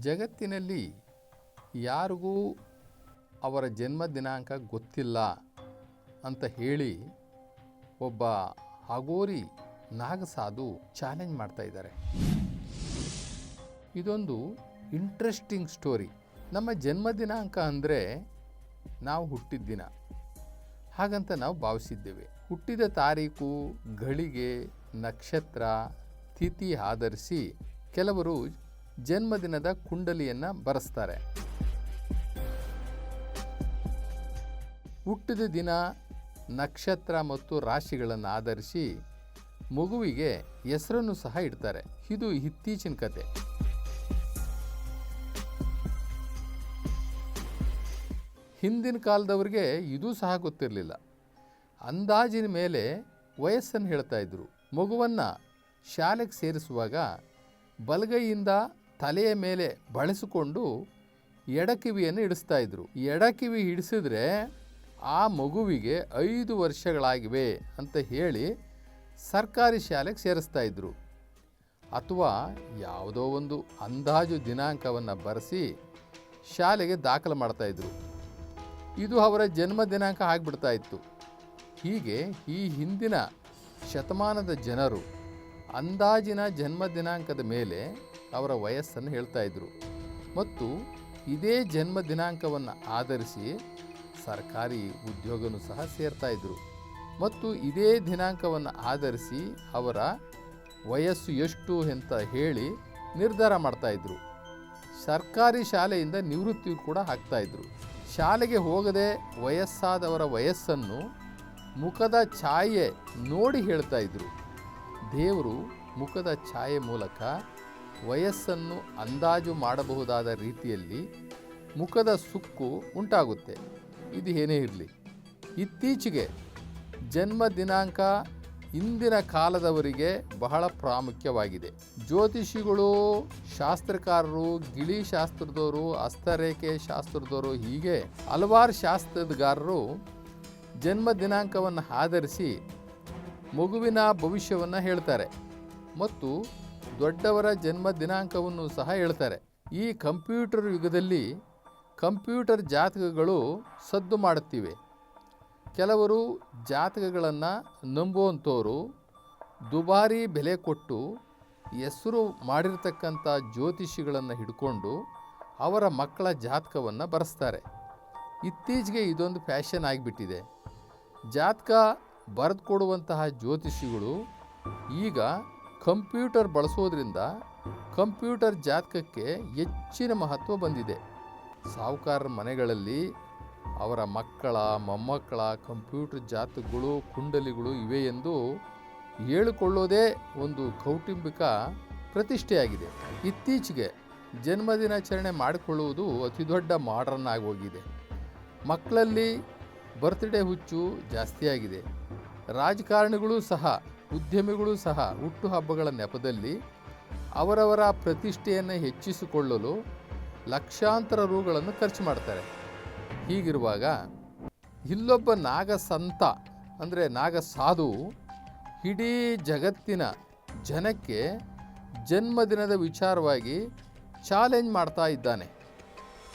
ಜಗತ್ತಿನಲ್ಲಿ ಯಾರಿಗೂ ಅವರ ಜನ್ಮ ದಿನಾಂಕ ಗೊತ್ತಿಲ್ಲ ಅಂತ ಹೇಳಿ ಒಬ್ಬ ಹಗೋರಿ ನಾಗಸಾಧು ಚಾಲೆಂಜ್ ಮಾಡ್ತಾ ಇದ್ದಾರೆ. ಇದೊಂದು ಇಂಟ್ರೆಸ್ಟಿಂಗ್ ಸ್ಟೋರಿ. ನಮ್ಮ ಜನ್ಮ ದಿನಾಂಕ ಅಂದರೆ ನಾವು ಹುಟ್ಟಿದ ದಿನ. ಹಾಗಂತ ನಾವು ಭಾವಿಸಿದ್ದೇವೆ. ಹುಟ್ಟಿದ ತಾರೀಕು ಗಳಿಗೆ ನಕ್ಷತ್ರ, ತಿಥಿ ಆಧರಿಸಿ ಕೆಲವರು ಜನ್ಮದಿನದ ಕುಂಡಲಿಯನ್ನು ಬರೆಸ್ತಾರೆ. ಹುಟ್ಟಿದ ದಿನ ನಕ್ಷತ್ರ ಮತ್ತು ರಾಶಿಗಳನ್ನು ಆಧರಿಸಿ ಮಗುವಿಗೆ ಹೆಸರನ್ನು ಸಹ ಇಡ್ತಾರೆ. ಇದು ಇತ್ತೀಚಿನ ಕತೆ. ಹಿಂದಿನ ಕಾಲದವ್ರಿಗೆ ಇದೂ ಸಹ ಗೊತ್ತಿರಲಿಲ್ಲ. ಅಂದಾಜಿನ ಮೇಲೆ ವಯಸ್ಸನ್ನು ಹೇಳ್ತಾ ಇದ್ರು. ಮಗುವನ್ನು ಶಾಲೆಗೆ ಸೇರಿಸುವಾಗ ಬಲಗೈಯಿಂದ ತಲೆಯ ಮೇಲೆ ಬಳಸಿಕೊಂಡು ಎಡಕಿವಿಯನ್ನು ಇಡಿಸ್ತಾ ಇದ್ರು. ಎಡಕಿವಿ ಹಿಡಿಸಿದ್ರೆ ಆ ಮಗುವಿಗೆ ಐದು ವರ್ಷಗಳಾಗಿವೆ ಅಂತ ಹೇಳಿ ಸರ್ಕಾರಿ ಶಾಲೆಗೆ ಸೇರಿಸ್ತಾ ಇದ್ರು. ಅಥವಾ ಯಾವುದೋ ಒಂದು ಅಂದಾಜು ದಿನಾಂಕವನ್ನು ಬರೆಸಿ ಶಾಲೆಗೆ ದಾಖಲು ಮಾಡ್ತಾ ಇದ್ರು. ಇದು ಅವರ ಜನ್ಮ ದಿನಾಂಕ ಆಗಿಬಿಡ್ತಾ ಇತ್ತು. ಹೀಗೆ ಈ ಹಿಂದಿನ ಶತಮಾನದ ಜನರು ಅಂದಾಜಿನ ಜನ್ಮ ದಿನಾಂಕದ ಮೇಲೆ ಅವರ ವಯಸ್ಸನ್ನು ಹೇಳ್ತಾ ಇದ್ರು. ಮತ್ತು ಇದೇ ಜನ್ಮ ದಿನಾಂಕವನ್ನು ಆಧರಿಸಿ ಸರ್ಕಾರಿ ಉದ್ಯೋಗನೂ ಸಹ ಸೇರ್ತಾ ಇದ್ರು. ಮತ್ತು ಇದೇ ದಿನಾಂಕವನ್ನು ಆಧರಿಸಿ ಅವರ ವಯಸ್ಸು ಎಷ್ಟು ಅಂತ ಹೇಳಿ ನಿರ್ಧಾರ ಮಾಡ್ತಾ ಇದ್ರು. ಸರ್ಕಾರಿ ಶಾಲೆಯಿಂದ ನಿವೃತ್ತಿ ಕೂಡ ಹಾಕ್ತಾಯಿದ್ರು ಶಾಲೆಗೆ ಹೋಗದೆ ವಯಸ್ಸಾದವರ ವಯಸ್ಸನ್ನು ಮುಖದ ಛಾಯೆ ನೋಡಿ ಹೇಳ್ತಾ ಇದ್ರು. ದೇವರು ಮುಖದ ಛಾಯೆ ಮೂಲಕ ವಯಸ್ಸನ್ನು ಅಂದಾಜು ಮಾಡಬಹುದಾದ ರೀತಿಯಲ್ಲಿ ಮುಖದ ಸುಕ್ಕು ಉಂಟಾಗುತ್ತೆ. ಇದು ಏನೇ ಇರಲಿ. ಇತ್ತೀಚೆಗೆ ಜನ್ಮ ದಿನಾಂಕ ಇಂದಿನ ಕಾಲದವರಿಗೆ ಬಹಳ ಪ್ರಾಮುಖ್ಯವಾಗಿದೆ. ಜ್ಯೋತಿಷಿಗಳು, ಶಾಸ್ತ್ರಕಾರರು, ಗಿಳಿ ಶಾಸ್ತ್ರದವರು ಹಸ್ತರೇಖೆ ಶಾಸ್ತ್ರದವರು ಹೀಗೆ ಹಲವಾರು ಶಾಸ್ತ್ರಗಾರರು ಜನ್ಮ ದಿನಾಂಕವನ್ನು ಆಧರಿಸಿ ಮಗುವಿನ ಭವಿಷ್ಯವನ್ನು ಹೇಳ್ತಾರೆ. ಮತ್ತು ದೊಡ್ಡವರ ಜನ್ಮ ದಿನಾಂಕವನ್ನು ಸಹ ಹೇಳ್ತಾರೆ. ಈ ಕಂಪ್ಯೂಟರ್ ಯುಗದಲ್ಲಿ ಕಂಪ್ಯೂಟರ್ ಜಾತಕಗಳು ಸದ್ದು ಮಾಡುತ್ತಿವೆ. ಕೆಲವರು ಜಾತಕಗಳನ್ನು ನಂಬುವಂಥವರು ದುಬಾರಿ ಬೆಲೆ ಕೊಟ್ಟು ಹೆಸರು ಮಾಡಿರ್ತಕ್ಕಂಥ ಜ್ಯೋತಿಷಿಗಳನ್ನು ಹಿಡ್ಕೊಂಡು ಅವರ ಮಕ್ಕಳ ಜಾತಕವನ್ನು ಬರೆಸ್ತಾರೆ. ಇತ್ತೀಚೆಗೆ ಇದೊಂದು ಫ್ಯಾಷನ್ ಆಗಿಬಿಟ್ಟಿದೆ. ಜಾತಕ ಬರೆದುಕೊಡುವಂತಹ ಜ್ಯೋತಿಷಿಗಳು ಈಗ ಕಂಪ್ಯೂಟರ್ ಬಳಸೋದ್ರಿಂದ ಕಂಪ್ಯೂಟರ್ ಜಾತಕಕ್ಕೆ ಹೆಚ್ಚಿನ ಮಹತ್ವ ಬಂದಿದೆ. ಸಾಹುಕಾರರ ಮನೆಗಳಲ್ಲಿ ಅವರ ಮಕ್ಕಳ, ಮೊಮ್ಮಕ್ಕಳ ಕಂಪ್ಯೂಟರ್ ಜಾತಕಗಳು, ಕುಂಡಲಿಗಳು ಇವೆ ಎಂದು ಹೇಳಿಕೊಳ್ಳೋದೇ ಒಂದು ಕೌಟುಂಬಿಕ ಪ್ರತಿಷ್ಠೆಯಾಗಿದೆ. ಇತ್ತೀಚೆಗೆ ಜನ್ಮದಿನಾಚರಣೆ ಮಾಡಿಕೊಳ್ಳುವುದು ಅತಿ ದೊಡ್ಡ ಮಾಡರ್ನ್ ಆಗಿ ಹೋಗಿದೆ ಮಕ್ಕಳಲ್ಲಿ ಬರ್ತ್ಡೇ ಹುಚ್ಚು ಜಾಸ್ತಿಯಾಗಿದೆ. ರಾಜಕಾರಣಿಗಳು ಸಹ ಉದ್ಯಮಿಗಳು ಸಹ ಹುಟ್ಟುಹಬ್ಬಗಳ ನೆಪದಲ್ಲಿ ಅವರವರ ಪ್ರತಿಷ್ಠೆಯನ್ನು ಹೆಚ್ಚಿಸಿಕೊಳ್ಳಲು ಲಕ್ಷಾಂತರ ರೂಗಳನ್ನು ಖರ್ಚು ಮಾಡ್ತಾರೆ. ಹೀಗಿರುವಾಗ ಇಲ್ಲೊಬ್ಬ ನಾಗಸಂತ, ಅಂದರೆ ನಾಗಸಾಧು, ಇಡೀ ಜಗತ್ತಿನ ಜನಕ್ಕೆ ಜನ್ಮದಿನದ ವಿಚಾರವಾಗಿ ಚಾಲೆಂಜ್ ಮಾಡ್ತಾ ಇದ್ದಾನೆ.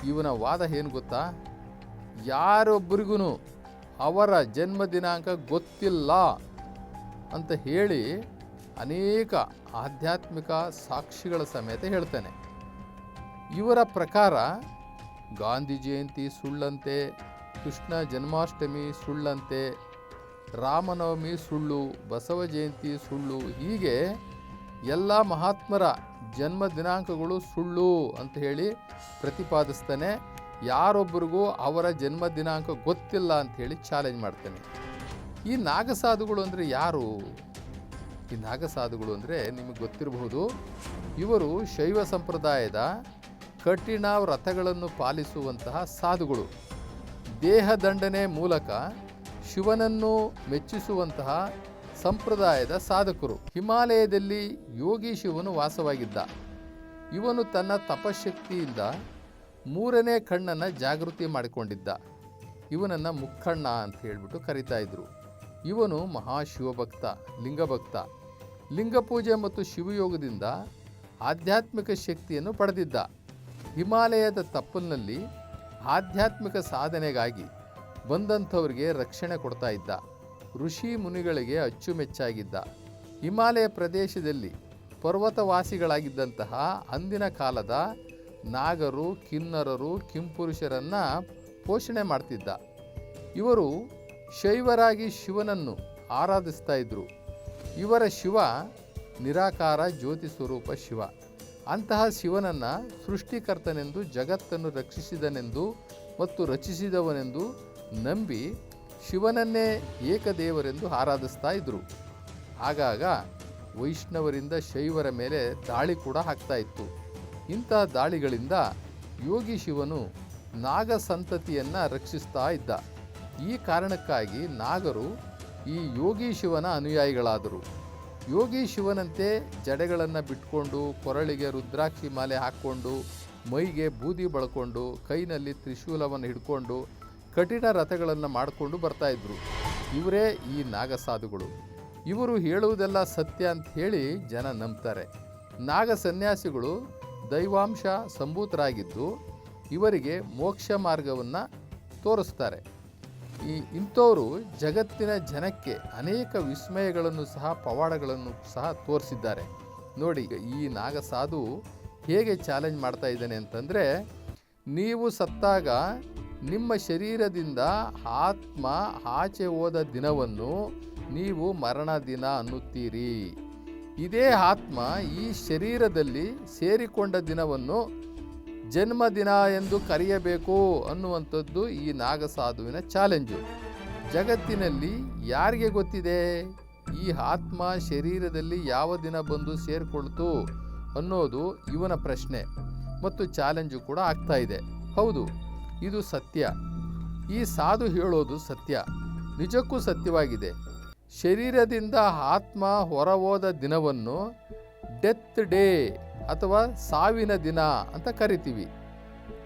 ಇವನ ವಾದ ಏನು ಗೊತ್ತಾ? ಯಾರೊಬ್ಬರಿಗೂ ಅವರ ಜನ್ಮದಿನಾಂಕ ಗೊತ್ತಿಲ್ಲ. ಅಂತ ಹೇಳಿ ಅನೇಕ ಆಧ್ಯಾತ್ಮಿಕ ಸಾಕ್ಷಿಗಳ ಸಮೇತ ಹೇಳ್ತೇನೆ. ಇವರ ಪ್ರಕಾರ ಗಾಂಧಿ ಜಯಂತಿ ಸುಳ್ಳಂತೆ, ಕೃಷ್ಣ ಜನ್ಮಾಷ್ಟಮಿ ಸುಳ್ಳಂತೆ, ರಾಮನವಮಿ ಸುಳ್ಳು, ಬಸವ ಜಯಂತಿ ಸುಳ್ಳು, ಹೀಗೆ ಎಲ್ಲ ಮಹಾತ್ಮರ ಜನ್ಮ ದಿನಾಂಕಗಳು ಸುಳ್ಳು ಅಂತ ಹೇಳಿ ಪ್ರತಿಪಾದಿಸ್ತಾನೆ. ಯಾರೊಬ್ಬರಿಗೂ ಅವರ ಜನ್ಮ ದಿನಾಂಕ ಗೊತ್ತಿಲ್ಲ ಅಂತ ಹೇಳಿ ಚಾಲೆಂಜ್ ಮಾಡ್ತಾನೆ. ಈ ನಾಗಸಾಧುಗಳು ಅಂದರೆ ಯಾರು? ಈ ನಾಗಸಾಧುಗಳು ಅಂದರೆ ನಿಮಗೆ ಗೊತ್ತಿರಬಹುದು, ಇವರು ಶೈವ ಸಂಪ್ರದಾಯದ ಕಠಿಣ ವ್ರತಗಳನ್ನು ಪಾಲಿಸುವಂತಹ ಸಾಧುಗಳು. ದೇಹದಂಡನೆ ಮೂಲಕ ಶಿವನನ್ನು ಮೆಚ್ಚಿಸುವಂತಹ ಸಂಪ್ರದಾಯದ ಸಾಧಕರು. ಹಿಮಾಲಯದಲ್ಲಿ ಯೋಗಿ ಶಿವನು ವಾಸವಾಗಿದ್ದ. ಇವನು ತನ್ನ ತಪಶಕ್ತಿಯಿಂದ ಮೂರನೇ ಕಣ್ಣನ್ನು ಜಾಗೃತಿ ಮಾಡಿಕೊಂಡಿದ್ದ. ಇವನನ್ನು ಮುಕ್ಕಣ್ಣ ಅಂತ ಹೇಳಿಬಿಟ್ಟು ಕರಿತಾ ಇದ್ರು. ಇವನು ಮಹಾಶಿವಭಕ್ತ, ಲಿಂಗಭಕ್ತ. ಲಿಂಗಪೂಜೆ ಮತ್ತು ಶಿವಯೋಗದಿಂದ ಆಧ್ಯಾತ್ಮಿಕ ಶಕ್ತಿಯನ್ನು ಪಡೆದಿದ್ದ. ಹಿಮಾಲಯದ ತಪ್ಪಲಿನಲ್ಲಿ ಆಧ್ಯಾತ್ಮಿಕ ಸಾಧನೆಗಾಗಿ ಬಂದಂಥವ್ರಿಗೆ ರಕ್ಷಣೆ ಕೊಡ್ತಾ ಇದ್ದ. ಋಷಿ ಮುನಿಗಳಿಗೆ ಅಚ್ಚುಮೆಚ್ಚಾಗಿದ್ದ. ಹಿಮಾಲಯ ಪ್ರದೇಶದಲ್ಲಿ ಪರ್ವತವಾಸಿಗಳಾಗಿದ್ದಂತಹ ಅಂದಿನ ಕಾಲದ ನಾಗರು, ಕಿನ್ನರರು, ಕಿಂಪುರುಷರನ್ನು ಪೋಷಣೆ ಮಾಡ್ತಿದ್ದ. ಇವರು ಶೈವರಾಗಿ ಶಿವನನ್ನು ಆರಾಧಿಸ್ತಾ ಇದ್ದರು ಇವರ ಶಿವ ನಿರಾಕಾರ ಜ್ಯೋತಿ ಸ್ವರೂಪ ಶಿವ. ಅಂತಹ ಶಿವನನ್ನು ಸೃಷ್ಟಿಕರ್ತನೆಂದು, ಜಗತ್ತನ್ನು ರಕ್ಷಿಸಿದನೆಂದು ಮತ್ತು ರಚಿಸಿದವನೆಂದು ನಂಬಿ ಶಿವನನ್ನೇ ಏಕದೇವರೆಂದು ಆರಾಧಿಸ್ತಾ ಇದ್ದರು ಆಗಾಗ ವೈಷ್ಣವರಿಂದ ಶೈವರ ಮೇಲೆ ದಾಳಿ ಕೂಡ ಆಗ್ತಾ ಇತ್ತು. ಇಂತಹ ದಾಳಿಗಳಿಂದ ಯೋಗಿ ಶಿವನು ನಾಗ ಸಂತತಿಯನ್ನು ರಕ್ಷಿಸ್ತಾ ಇದ್ದ. ಈ ಕಾರಣಕ್ಕಾಗಿ ನಾಗರು ಈ ಯೋಗಿ ಶಿವನ ಅನುಯಾಯಿಗಳಾದರು. ಯೋಗಿ ಶಿವನಂತೆ ಜಡೆಗಳನ್ನು ಬಿಟ್ಕೊಂಡು ಕೊರಳಿಗೆ ರುದ್ರಾಕ್ಷಿ ಮಾಲೆ ಹಾಕ್ಕೊಂಡು, ಮೈಗೆ ಬೂದಿ ಬಳಕೊಂಡು, ಕೈನಲ್ಲಿ ತ್ರಿಶೂಲವನ್ನು ಹಿಡ್ಕೊಂಡು ಕಠಿಣ ರಥಗಳನ್ನು ಮಾಡಿಕೊಂಡು ಬರ್ತಾಯಿದ್ರು ಇವರೇ ಈ ನಾಗಸಾಧುಗಳು. ಇವರು ಹೇಳುವುದೆಲ್ಲ ಸತ್ಯ ಅಂತ ಹೇಳಿ ಜನ ನಂಬ್ತಾರೆ. ನಾಗ ಸನ್ಯಾಸಿಗಳು ದೈವಾಂಶ, ಸಂಭೂತರಾಗಿದ್ದು ಇವರಿಗೆ ಮೋಕ್ಷ ಮಾರ್ಗವನ್ನು ತೋರಿಸ್ತಾರೆ. ಈ ಇಂಥವರು ಜಗತ್ತಿನ ಜನಕ್ಕೆ ಅನೇಕ ವಿಸ್ಮಯಗಳನ್ನು ಸಹ, ಪವಾಡಗಳನ್ನು ಸಹ ತೋರಿಸಿದ್ದಾರೆ. ನೋಡಿ ಈ ನಾಗಸಾಧು ಹೇಗೆ ಚಾಲೆಂಜ್ ಮಾಡ್ತಾ ಇದ್ದಾನೆ ಅಂತಂದರೆ, ನೀವು ಸತ್ತಾಗ ನಿಮ್ಮ ಶರೀರದಿಂದ ಆತ್ಮ ಆಚೆ ಹೋದ ದಿನವನ್ನು ನೀವು ಮರಣ ದಿನ ಅನ್ನುತ್ತೀರಿ. ಇದೇ ಆತ್ಮ ಈ ಶರೀರದಲ್ಲಿ ಸೇರಿಕೊಂಡ ದಿನವನ್ನು ಜನ್ಮದಿನ ಎಂದು ಕರೆಯಬೇಕು ಅನ್ನುವಂಥದ್ದು ಈ ನಾಗಸಾಧುವಿನ ಚಾಲೆಂಜು. ಜಗತ್ತಿನಲ್ಲಿ ಯಾರಿಗೆ ಗೊತ್ತಿದೆ? ಈ ಆತ್ಮ ಶರೀರದಲ್ಲಿ ಯಾವ ದಿನ ಬಂದು ಸೇರಿಕೊಳ್ತು ಅನ್ನೋದು ಇವನ ಪ್ರಶ್ನೆ. ಮತ್ತು ಚಾಲೆಂಜು ಕೂಡ ಆಗ್ತಾ ಇದೆ. ಹೌದು, ಇದು ಸತ್ಯ. ಈ ಸಾಧು ಹೇಳೋದು ಸತ್ಯ. ನಿಜಕ್ಕೂ ಸತ್ಯವಾಗಿದೆ. ಶರೀರದಿಂದ ಆತ್ಮ ಹೊರಹೋದ ದಿನವನ್ನು ಡೆತ್ ಡೇ ಅಥವಾ ಸಾವಿನ ದಿನ ಅಂತ ಕರಿತೀವಿ.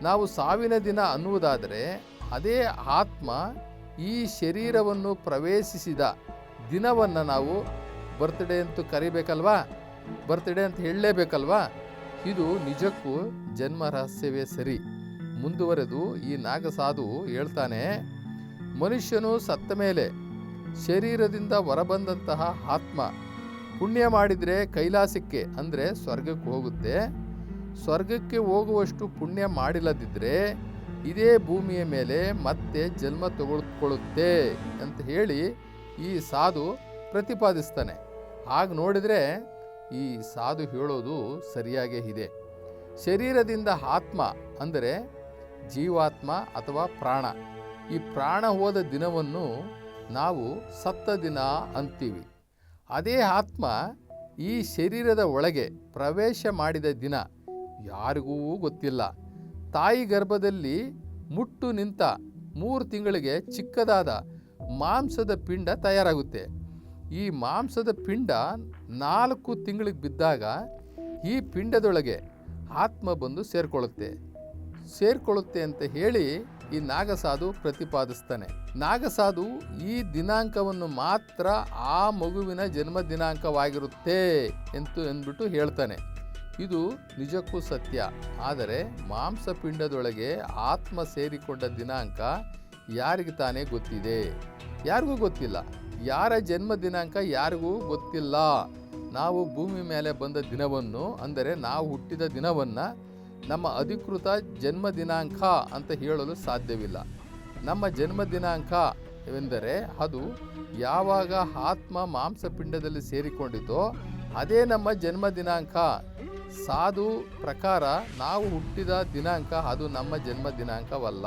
ನಾವು ಸಾವಿನ ದಿನ ಅನ್ನುವುದಾದರೆ ಅದೇ ಆತ್ಮ ಈ ಶರೀರವನ್ನು ಪ್ರವೇಶಿಸಿದ ದಿನವನ್ನು ನಾವು ಬರ್ತ್ಡೇ ಅಂತೂ ಕರಿಬೇಕಲ್ವಾ? ಬರ್ತ್ಡೇ ಅಂತ ಹೇಳಲೇಬೇಕಲ್ವಾ? ಇದು ನಿಜಕ್ಕೂ ಜನ್ಮ ರಹಸ್ಯವೇ ಸರಿ. ಮುಂದುವರೆದು ಈ ನಾಗಸಾಧು ಹೇಳ್ತಾನೆ, ಮನುಷ್ಯನು ಸತ್ತ ಮೇಲೆ ಶರೀರದಿಂದ ಹೊರಬಂದಂತಹ ಆತ್ಮ ಪುಣ್ಯ ಮಾಡಿದರೆ ಕೈಲಾಸಕ್ಕೆ, ಅಂದರೆ ಸ್ವರ್ಗಕ್ಕೆ ಹೋಗುತ್ತೆ. ಸ್ವರ್ಗಕ್ಕೆ ಹೋಗುವಷ್ಟು ಪುಣ್ಯ ಮಾಡಿಲ್ಲದಿದ್ದರೆ ಇದೇ ಭೂಮಿಯ ಮೇಲೆ ಮತ್ತೆ ಜನ್ಮ ತಗೊಳ್ಕೊಳ್ಳುತ್ತೆ ಅಂತ ಹೇಳಿ ಈ ಸಾಧು ಪ್ರತಿಪಾದಿಸ್ತಾನೆ. ಹಾಗೆ ನೋಡಿದರೆ ಈ ಸಾಧು ಹೇಳೋದು ಸರಿಯಾಗೇ ಇದೆ. ಶರೀರದಿಂದ ಆತ್ಮ, ಅಂದರೆ ಜೀವಾತ್ಮ ಅಥವಾ ಪ್ರಾಣ, ಈ ಪ್ರಾಣ ಹೋದ ದಿನವನ್ನು ನಾವು ಸತ್ತ ದಿನ ಅಂತೀವಿ. ಅದೇ ಆತ್ಮ ಈ ಶರೀರದ ಒಳಗೆ ಪ್ರವೇಶ ಮಾಡಿದ ದಿನ. ಯಾರಿಗೂ ಗೊತ್ತಿಲ್ಲ. ತಾಯಿ ಗರ್ಭದಲ್ಲಿ ಮುಟ್ಟು ನಿಂತ ಮೂರು ತಿಂಗಳಿಗೆ ಚಿಕ್ಕದಾದ ಮಾಂಸದ ಪಿಂಡ ತಯಾರಾಗುತ್ತೆ. ಈ ಮಾಂಸದ ಪಿಂಡ ನಾಲ್ಕು ತಿಂಗಳಿಗೆ ಬಿದ್ದಾಗ ಈ ಪಿಂಡದೊಳಗೆ ಆತ್ಮ ಬಂದು ಸೇರಿಕೊಳ್ಳುತ್ತೆ. ಸೇರಿಕೊಳ್ಳುತ್ತೆ ಅಂತ ಹೇಳಿ ಈ ನಾಗಸಾಧು ಪ್ರತಿಪಾದಿಸ್ತಾನೆ. ನಾಗಸಾಧು ಈ ದಿನಾಂಕವನ್ನು ಮಾತ್ರ ಆ ಮಗುವಿನ ಜನ್ಮ ದಿನಾಂಕವಾಗಿರುತ್ತೆ ಎಂದು ಎಂದ್ಬಿಟ್ಟು ಹೇಳ್ತಾನೆ. ಇದು ನಿಜಕ್ಕೂ ಸತ್ಯ. ಆದರೆ ಮಾಂಸಪಿಂಡದೊಳಗೆ ಆತ್ಮ ಸೇರಿಕೊಂಡ ದಿನಾಂಕ ಯಾರಿಗೆ ತಾನೇ ಗೊತ್ತಿದೆ? ಯಾರಿಗೂ ಗೊತ್ತಿಲ್ಲ. ಯಾರ ಜನ್ಮ ದಿನಾಂಕ ಯಾರಿಗೂ ಗೊತ್ತಿಲ್ಲ. ನಾವು ಭೂಮಿ ಮೇಲೆ ಬಂದ ದಿನವನ್ನು, ಅಂದರೆ ನಾವು ಹುಟ್ಟಿದ ದಿನವನ್ನು ನಮ್ಮ ಅಧಿಕೃತ ಜನ್ಮ ದಿನಾಂಕ ಅಂತ ಹೇಳಲು ಸಾಧ್ಯವಿಲ್ಲ. ನಮ್ಮ ಜನ್ಮ ದಿನಾಂಕ ಎಂದರೆ ಅದು ಯಾವಾಗ ಆತ್ಮ ಮಾಂಸಪಿಂಡದಲ್ಲಿ ಸೇರಿಕೊಂಡಿತೋ ಅದೇ ನಮ್ಮ ಜನ್ಮ ದಿನಾಂಕ. ಸಾಧು ಪ್ರಕಾರ ನಾವು ಹುಟ್ಟಿದ ದಿನಾಂಕ ಅದು ನಮ್ಮ ಜನ್ಮ ದಿನಾಂಕವಲ್ಲ.